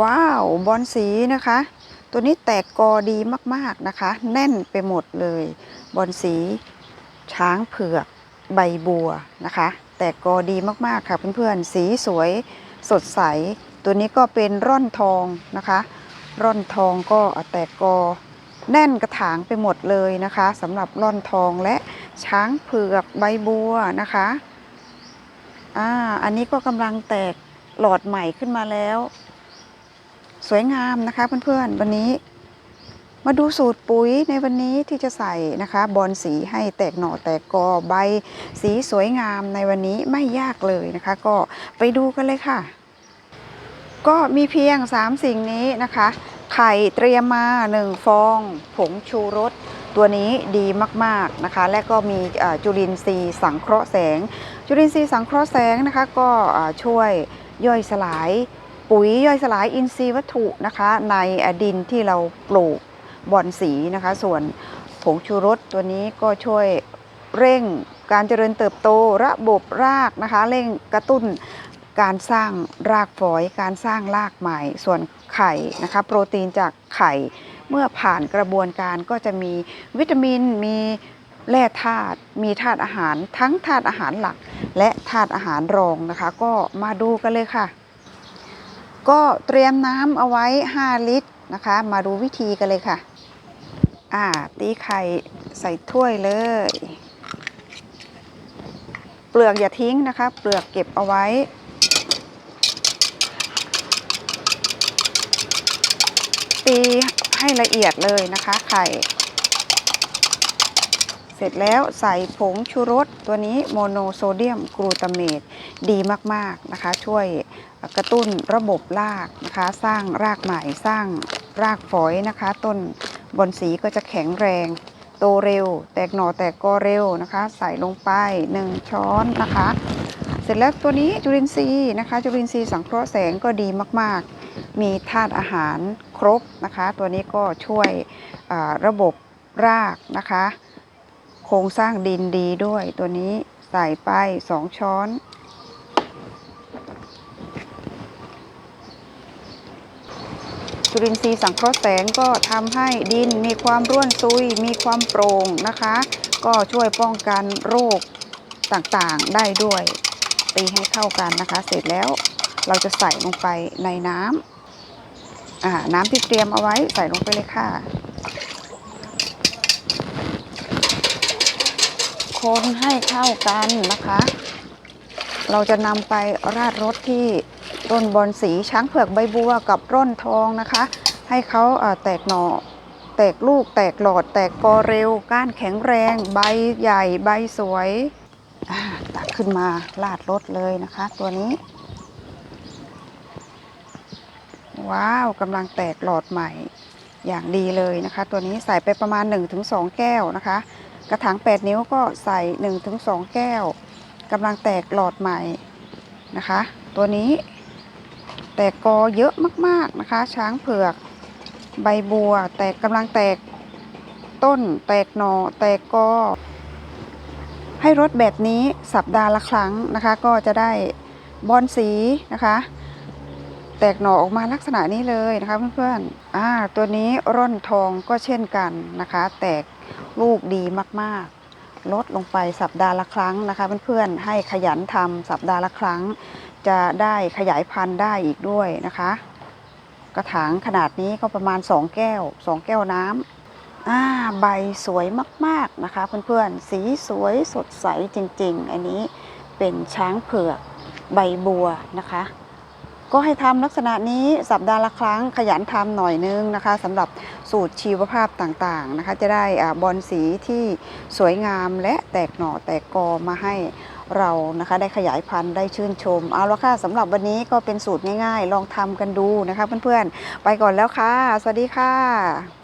ว้าวบอลสีนะคะ ตัวนี้แตกกอดีมากๆนะคะ แน่นไปหมดเลย บอลสี ช้างเผือกใบบัวนะคะ แตกกอดีมากๆค่ะเพื่อนๆสีสวยสดใส ตัวนี้ก็เป็นร่อนทองนะคะ ร่อนทองก็แตกกอแน่นกระถางไปหมดเลยนะคะสำหรับร่อนทองและช้างเผือกใบบัวนะคะอ่าอันนี้ก็กำลังแตกหลอดใหม่ขึ้นมาแล้ว สวยงามนะคะเพื่อนๆวันนี้ มาดูสูตรปุ๋ยในวันนี้ที่จะใส่นะคะ บอลสีให้แตกหน่อแตกกอใบ สีสวยงามในวันนี้ไม่ยากเลยนะคะ ก็ไปดูกันเลยค่ะ ก็มีเพียง 3 สิ่งนี้นะคะ ไข่เตรียมมา 1 ฟอง ผงชูรสตัวนี้ดีมากๆนะคะ และก็มีจุลินทรีย์สังเคราะห์แสง จุลินทรีย์สังเคราะห์แสงนะคะ ก็ช่วยย่อยสลาย ปุ๋ยย่อยสลายอินทรีย์วัตถุนะคะ ในดินที่เราปลูกบอนสีนะคะ ส่วนผงชูรสตัวนี้ก็ช่วยเร่งการเจริญเติบโตระบบรากนะคะ เร่งกระตุ้นการสร้างรากฝอย การสร้างรากใหม่ ส่วนไข่นะคะ โปรตีนจากไข่ เมื่อผ่านกระบวนการก็จะมีวิตามิน มีแร่ธาตุ มีธาตุอาหาร ทั้งธาตุอาหารหลัก และธาตุอาหารรองนะคะ ก็มาดูกันเลยค่ะ ก็เตรียมน้ำเอาไว้ 5 ลิตรนะคะ มาดูวิธีกันเลยค่ะ อ่า ตีไข่ใส่ถ้วยเลย เปลือกอย่าทิ้งนะคะ เปลือกเก็บเอาไว้ตีให้ละเอียดเลยนะคะ ไข่ เสร็จแล้วใส่ผงชูรสตัวนี้โมโนโซเดียมกลูตาเมตดีมากๆนะคะ ช่วยกระตุ้นระบบรากนะคะ สร้างรากใหม่สร้างรากฝอยนะคะ ต้นบอนสีก็จะแข็งแรง โตเร็ว แตกหน่อแตกกอเร็วนะคะ ใส่ลงไป 1 ช้อนนะคะ เสร็จแล้วตัวนี้จุลินทรีย์นะคะ จุลินทรีย์สังเคราะห์แสงก็ดีมากๆ มีธาตุอาหารครบนะคะ ตัวนี้ก็ช่วยระบบรากนะคะ ครงสร้างดินดีด้วยตัวนี้ใส่ไป2ช้อน จุลินทรีย์สังเคราะห์แสงก็ทำให้ดินมีความร่วนซุย มีความโปร่งนะคะ ก็ช่วยป้องกันโรคต่างๆได้ด้วย ตีให้เข้ากันนะคะ เสร็จแล้วเราจะใส่ลงไปในน้ำน้ำที่เตรียมเอาไว้ใส่ลงไปเลยค่ะ คนให้เข้ากันนะคะ เราจะนำไปราดรสที่ต้นบอนสีช้างเผือกใบบัวกับร่อนทองนะคะ ให้เขาแตกหน่อแตกลูกแตกหลอด แตกกอเร็ว ก้านแข็งแรง ใบใหญ่ใบสวยตักขึ้นมาราดรสเลยนะคะ ตัวนี้ ว้าวกำลังแตกหลอดใหม่อย่างดีเลยนะคะ ตัวนี้ใส่ไปประมาณ 1-2 แก้วนะคะ กระถาง 8 นิ้วก็ใส่ 1-2 แก้วกำลังแตกหลอดใหม่นะคะ ตัวนี้แตกกอเยอะมากๆนะคะ ช้างเผือกใบบัว แตกกำลังแตกต้น แตกหนอแตกกอให้รดแบบนี้สัปดาห์ละครั้งนะคะ ก็จะได้บอนสีนะคะ แตกหน่อออกมาลักษณะนี้เลยนะคะเพื่อนๆอ่าตัวนี้ร่อนทองก็เช่นกันนะคะ แตก ลูกดีมากๆ ลดลงไปสัปดาห์ละครั้งนะคะ เพื่อนๆให้ขยันทำสัปดาห์ละครั้ง จะได้ขยายพันธุ์ได้อีกด้วยนะคะ กระถางขนาดนี้ก็ประมาณ 2 แก้ว 2 แก้วน้ำอ่าใบสวยมากๆนะคะ เพื่อนๆสีสวยสดใสจริง ๆ อันนี้เป็นช้างเผือกใบบัวนะคะก็ให้ทำลักษณะนี้สัปดาห์ละครั้งขยันทำหน่อยนึงนะคะสำหรับ สูตรชีวภาพต่างๆนะคะ จะได้อบอลสีที่สวยงามและแตกหน่อแตกกอมาให้เรานะคะได้ขยายพันธุ์ได้ชื่นชม เอาละค่ะสำหรับวันนี้ก็เป็นสูตรง่ายๆ ลองทำกันดูนะคะเพื่อนๆ ไปก่อนแล้วค่ะ สวัสดีค่ะ